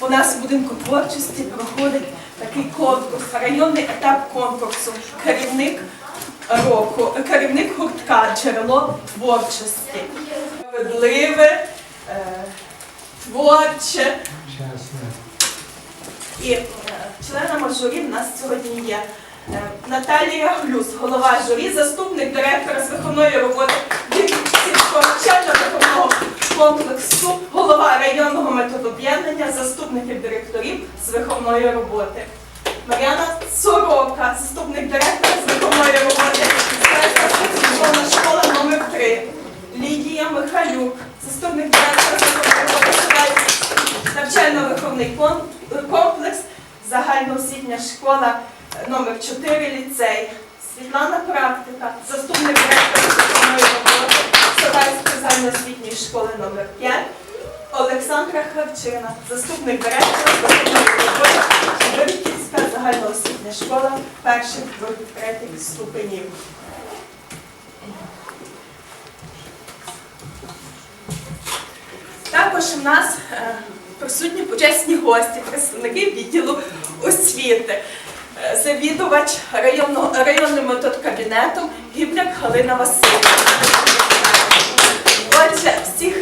у нас в будинку творчості проходить такий конкурс, районний етап конкурсу. Керівник року, керівник гуртка джерело творчості. Справедливе, е, творче. І е, членами журі в нас сьогодні є е, Наталія Глюс, голова журі, заступник директора з виховної роботи Вінницького навчально-виховного комплексу, голова районного методоб'єднання, заступників директорів з виховної роботи. Мар'яна Сорока, заступник директора з виховної роботи, школа номер 3 Лідія Михайлюк, заступник директора з виховної роботи, навчально-виховний комплекс, загальноосвітня школа номер 4 ліцей. Світлана Практика, заступник директора шкільної роботи Савальської загальноосвітньої школи номер 5 Олександра Хравчина, заступник директора шкільної роботи Вирківська загальноосвітня школа перших других третіх ступенів. Також у нас е, присутні почесні гості, представники відділу освіти, завідувач районного, районним методкабінетом Гібляк Галина Васильівна. Отже, всіх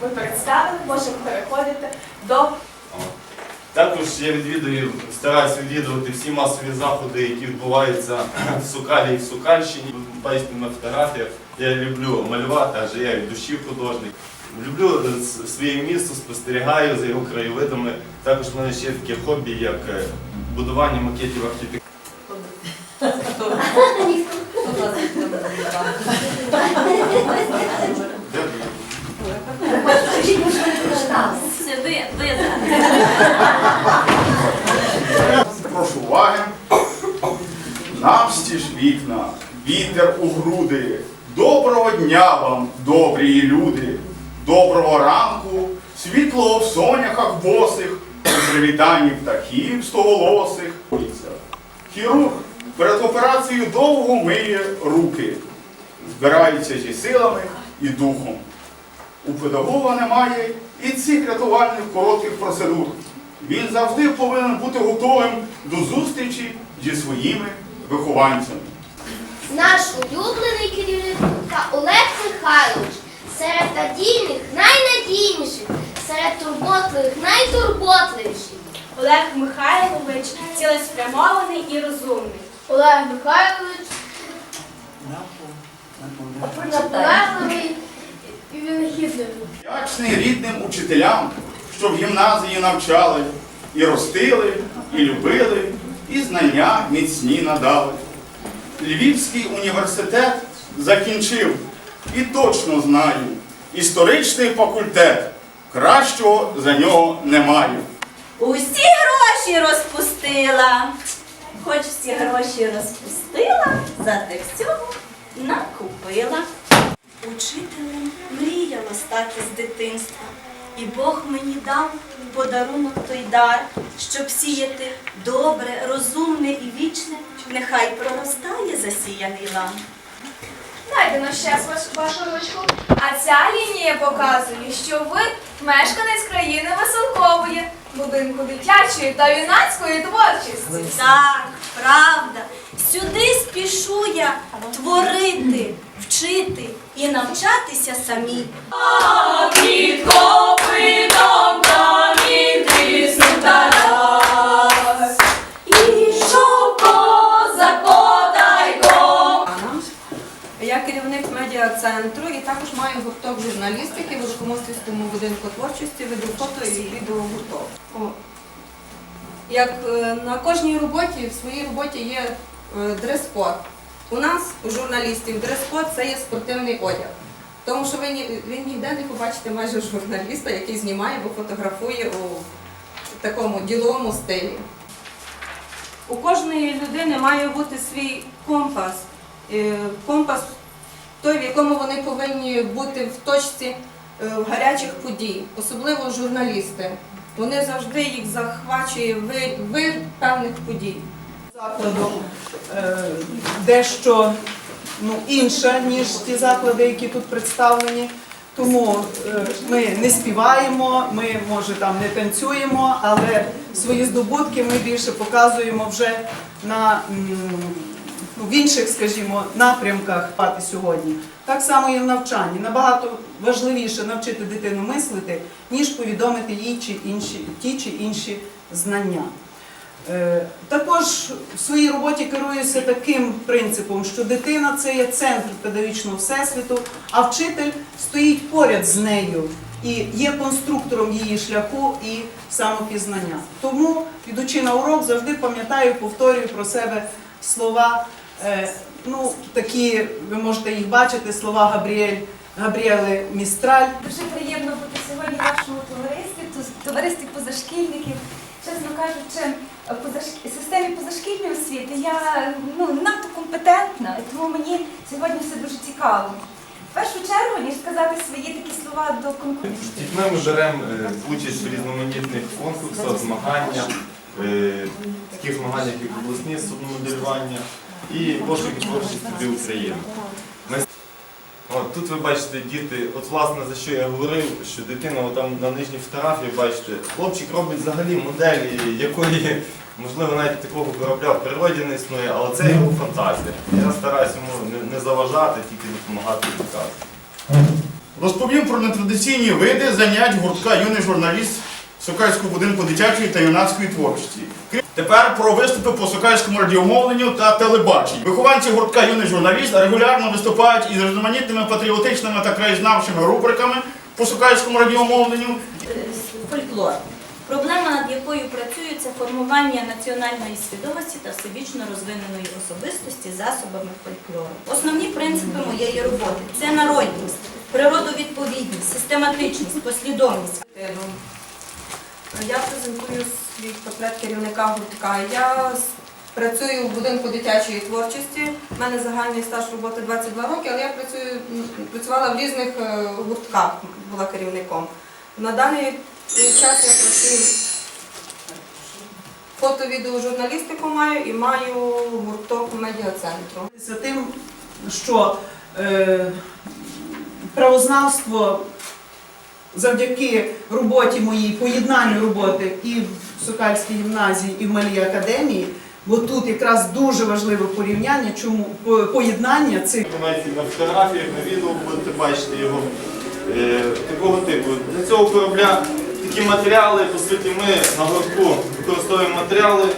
ви представили, можемо переходити до Також я відвідую, стараюся відвідувати всі масові заходи, які відбуваються в Сукалі і в Сукальщині. Бачите на фотографіях. Я люблю малювати, адже я від душі художник. Люблю своє місто, спостерігаю за його краєвидами. Також в мене ще таке хобі, як е, будування макетів архітектури. Прошу уваги. Навстіж вікна, вітер у груди. Доброго дня вам, добрі люди. Доброго ранку, світло в соняхах босих, привітанні птахів стоголосих. Хірург перед операцією довго миє руки, збирається зі силами і духом. У педагога немає і цих рятувальних коротких процедур. Він завжди повинен бути готовим до зустрічі зі своїми вихованцями. Наш улюблений керівник гуртка Олег Михайлович серед надійних найнадійніших, серед турботливих найтурботливіший. Олег Михайлович цілеспрямований і розумний. Олег Михайлович наполегливий і винахідливий. Вдячний рідним учителям, що в гімназії навчали, і ростили, і любили, і знання міцні надали. Львівський університет закінчив і точно знаю, історичний факультет. Кращого за нього немає. Усі гроші розпустила. Хоч всі гроші розпустила, зате всього накупила. Учителем мріяла стати з дитинства. І Бог мені дав подарунок той дар, щоб сіяти добре, розумне і вічне, нехай проростає засіяний лан. Дайте ще вашу ручку. А ця лінія показує, що ви мешканець країни Веселкової, будинку дитячої та юнацької творчості. Так, правда. Сюди спішу я творити, вчити і навчатися самі. Гурток журналістики в Великомостівському будинку творчості, веду фото і відео гурток. О. Як е, на кожній роботі, в своїй роботі є е, дрес-код. У нас, у журналістів, дрес-код це є спортивний одяг. Тому що ви, ні- ви ніде не побачите майже журналіста, який знімає або фотографує у такому діловому стилі. У кожної людини має бути свій компас. Е, Компас той, в якому вони повинні бути в точці е, гарячих подій, особливо журналісти. Вони завжди їх захвачує вир, певних подій. закладу е, дещо ну, інша, ніж ті заклади, які тут представлені. Тому е, ми не співаємо, ми може там не танцюємо, але свої здобутки ми більше показуємо вже на в інших, скажімо, напрямках пати сьогодні. Так само і в навчанні. Набагато важливіше навчити дитину мислити, ніж повідомити їй чи інші, ті чи інші знання. Е, Також в своїй роботі керуюся таким принципом, що дитина це є центр педагогічного всесвіту, а вчитель стоїть поряд з нею і є конструктором її шляху і самопізнання. Тому, ідучи на урок, завжди пам'ятаю, повторюю про себе слова, ну такі, ви можете їх бачити, слова Габріель, Габріели Містраль. Дуже приємно бути сьогодні в вашому товаристві, товаристві позашкільників. Чесно кажучи, в позашк- системі позашкільної освіти я ну, надто компетентна, тому мені сьогодні все дуже цікаво. В першу чергу, ніж сказати свої такі слова до конкурсу. Дітьми ми беремо е, участь в різноманітних конкурсах, змаганнях, е, таких змаганнях, як обласні судномоделювання і пошуки творчості України. От, тут ви бачите, діти, от власне за що я говорив, що дитина там на нижній фотографії, бачите, хлопчик робить взагалі моделі, якої, можливо, навіть такого корабля в природі не існує, але це його фантазія. Я стараюся йому не, заважати, тільки допомагати показувати. Розповім про нетрадиційні види занять гуртка юний журналіст Сокальського будинку дитячої та юнацької творчості. Тепер про виступи по сокальському радіомовленню та телебаченню. Вихованці гуртка юний журналіст регулярно виступають із різноманітними патріотичними та краєзнавчими рубриками по сокальському радіомовленню. фольклор. Проблема, над якою працюю, це формування національної свідомості та всебічно розвиненої особистості засобами фольклору. Основні принципи моєї роботи це народність, природовідповідність, систематичність, послідовність. Я презентую свій портрет керівника гуртка. Я працюю в будинку дитячої творчості. У мене загальний стаж роботи 22 роки, але я працюю, працювала в різних е, гуртках, була керівником. На даний час я працюю фото-відеожурналістику маю і маю гурток медіа-центру. За тим, що е, правознавство завдяки роботі моїй, поєднанню роботи і в Сокальській гімназії, і в Малій академії, бо тут якраз дуже важливе порівняння, чому поєднання цих на фотографіях, на відео будете бачити його е, такого типу. Для цього корабля такі матеріали, по суті, ми на гуртку використовуємо матеріали,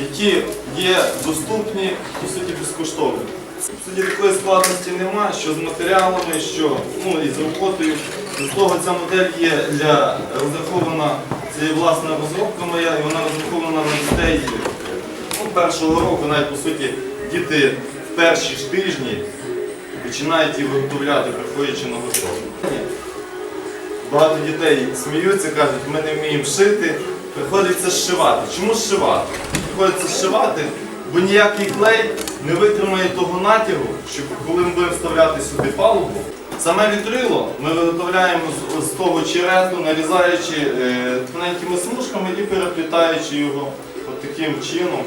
які є доступні, по суті, безкоштовно. В такої складності нема, що з матеріалами, що ну, і з роботою. З того ця модель є для розрахована, це є власна розробка моя, і вона розрахована на дітей ну, першого року, навіть по суті, діти в перші ж тижні починають її виготовляти, приходячи на готові. Багато дітей сміються, кажуть, ми не вміємо шити, приходиться зшивати. Чому зшивати? Приходиться зшивати, бо ніякий клей не витримає того натягу, що коли ми будемо вставляти сюди палубу, саме вітрило ми виготовляємо з, з того черету, нарізаючи е, тоненькими смужками і переплітаючи його от таким чином.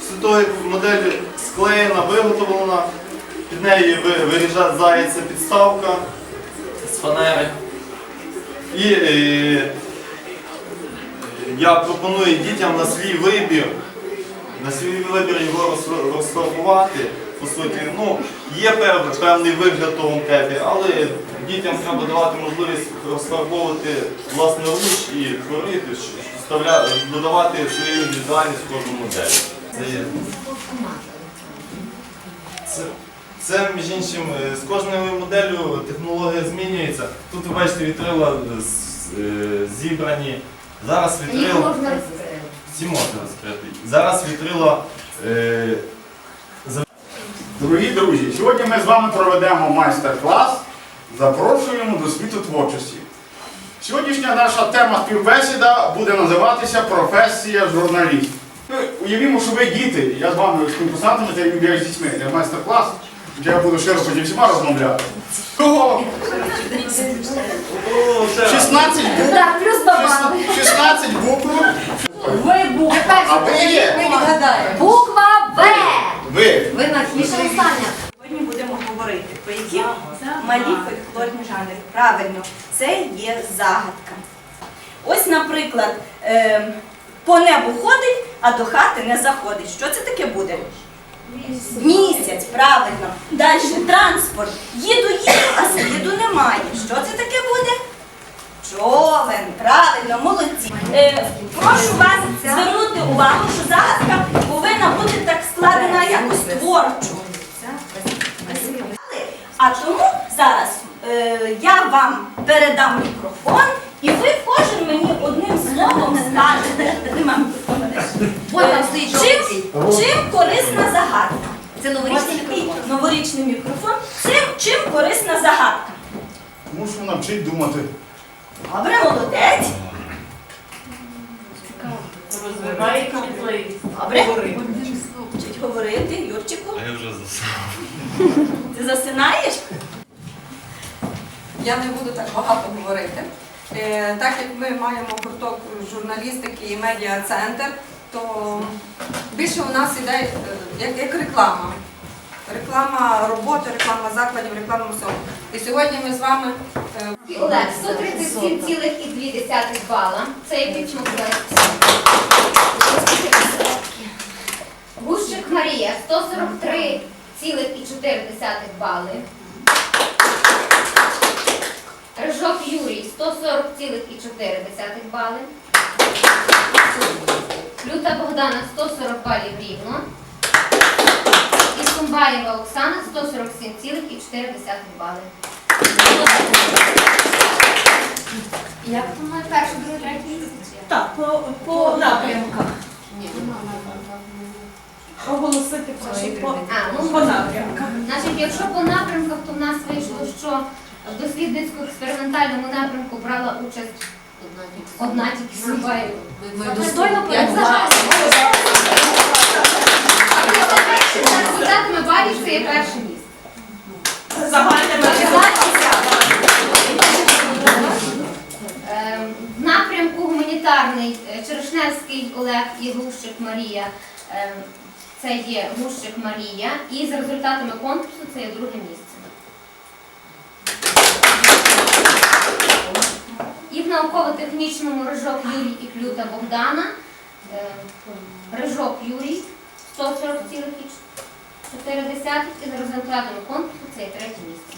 Після того, модель склеєна, виготовлена, під нею ви- вирізається підставка з фанери. І е, я пропоную дітям на свій вибір, на свій вибір його роз- розфарбувати. По суті, ну, є певний вигляд того кепі, але дітям треба давати можливість розфарбовувати власноруч і творити, додавати свою індивідуальність в кожну модель. Це є це, це, між іншим, е, з кожною моделлю технологія змінюється. Тут ви бачите вітрила з- е, зібрані. Зараз вітрила. Всі можна розкрити. Зараз вітрила. Е, Дорогі друзі, сьогодні ми з вами проведемо майстер-клас. Запрошуємо до світу творчості. Сьогоднішня наша тема співбесіда буде називатися Професія журналіст. Ну, Уявімо, що ви діти, я з вами з конкурсантами та я з дітьми. Це майстер-клас, де я буду широко зі всіма розмовляти. Кого? о, ще 16 букв. Так, плюс баба. 16 букв. Ви буква. А ви є? Буква В. Ви. Ви на Міша Саня. Сьогодні будемо говорити про які малі фольклорні жанри. Правильно, це є загадка. Ось, наприклад, е, по небу ходить, а до хати не заходить. Що це таке буде? Місяць, правильно. Далі транспорт. Їду, їду, а сліду немає. Що це таке буде? Човен, правильно, молодці. Е, прошу вас звернути увагу, що загадка повинна бути так складена якось творчо. А тому зараз е, я вам передам мікрофон, і ви кожен мені одним словом скажете. Нема мікрофона десь. Чим, чим корисна загадка? Це Ось такий новорічний мікрофон. Чим, чим корисна загадка? Тому що вона вчить думати. Добре, молодець. Розвиває чутливість. Добре. Вчить говорити, Юрчику. А я вже засав. Ти засинаєш? Я не буду так багато говорити. Е, Так як ми маємо гурток журналістики і медіа-центр, то більше у нас іде е, як, як реклама. Реклама роботи, реклама закладів, реклама всього. І сьогодні ми з вами Олег, 137,2 бала. Це є підсумок Гущик Марія 143,4 бали. Рижок Юрій 140,4 бали. Люта Богдана 140 балів рівно. І Сумбаєва Оксана 147,4 бали. Як то має перше, друге, третє місце? Так, по, по напрямках. Оголосити прошу по, А, ну, по напрямках. Значить, якщо по напрямках, то в нас вийшло, що в дослідницько-експериментальному напрямку брала участь одна тільки Сумбаєва. Достойно порозуміти. За результатами балів це є перше місце. Загальними Ем, В напрямку гуманітарний е, Черешневський Олег і Гущик Марія. Ем, Це є Гущик Марія. І за результатами конкурсу це є друге місце. І в науково-технічному Рижок Юрій і Клюта Богдана. Рижок Юрій 140,4 і за результатами конкурсу це є третє місце.